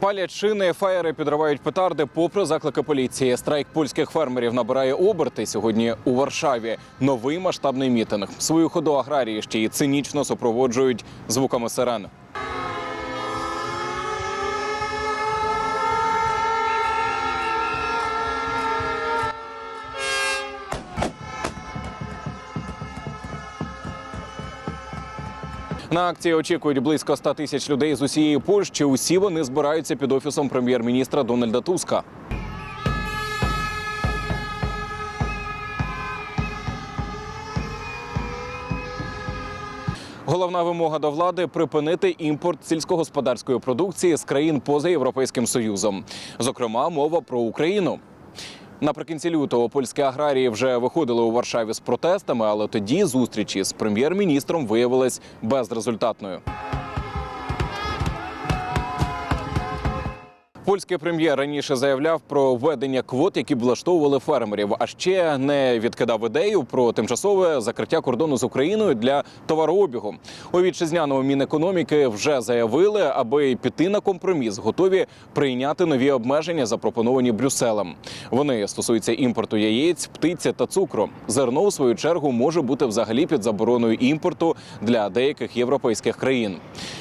Палять шини, фаєри підривають петарди попри заклики поліції. Страйк польських фермерів набирає оберти сьогодні у Варшаві. Новий масштабний мітинг. Свою ходу аграрії ще й цинічно супроводжують звуками сирен. На акції очікують близько 100 тисяч людей з усієї Польщі. Усі вони збираються під офісом прем'єр-міністра Дональда Туска. Головна вимога до влади припинити імпорт сільськогосподарської продукції з країн поза Європейським Союзом. Зокрема, мова про Україну. Наприкінці лютого польські аграрії вже виходили у Варшаві з протестами, але тоді зустрічі з прем'єр-міністром виявились безрезультатною. Польський прем'єр раніше заявляв про введення квот, які б влаштовували фермерів, а ще не відкидав ідею про тимчасове закриття кордону з Україною для товарообігу. У вітчизняному мінекономіки вже заявили, аби піти на компроміс, готові прийняти нові обмеження, запропоновані Брюсселем. Вони стосуються імпорту яєць, птиці та цукру. Зерно у свою чергу може бути взагалі під забороною імпорту для деяких європейських країн.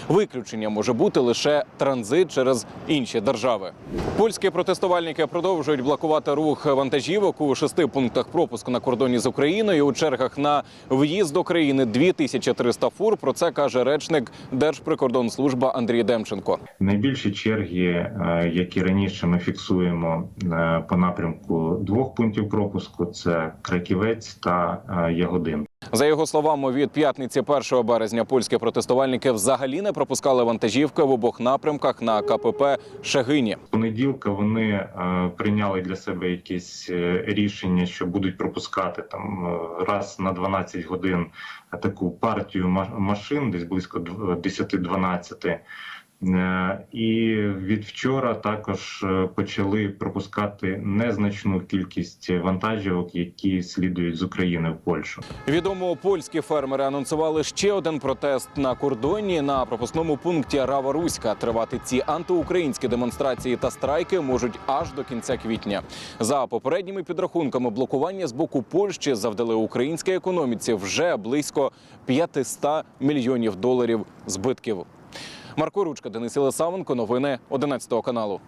Виключення може бути лише транзит через інші держави. Польські протестувальники продовжують блокувати рух вантажівок у шести пунктах пропуску на кордоні з Україною. У чергах на в'їзд до країни 2300 фур. Про це каже речник Держприкордонслужба Андрій Демченко. Найбільші черги, е, які раніше ми фіксуємо е, по напрямку двох пунктів пропуску, це Краківець та е, Ягодин. За його словами, від п'ятниці 1 березня польські протестувальники взагалі не пропускали вантажівки в обох напрямках на КПП Шегині. З Понеділка вони е, прийняли для себе якісь е, рішення, що будуть пропускати там е, раз на 12 годин таку партію машин, десь близько дв- 10-12. Е, І від вчора також е, почали пропускати незначну кількість вантажівок, які слідують з України в Польщу. Відомо, польські фермери анонсували ще один протест на кордоні на пропускному пункті Рава Руська. Тривати ці антиукраїнські демонстрації та страйки можуть аж до кінця квітня. За попередніми підрахунками, блокування з боку Польщі завдали українській економіці вже близько 500 мільйонів доларів збитків. Марко Ручка, Денис Єлисавенко, новини 11 каналу.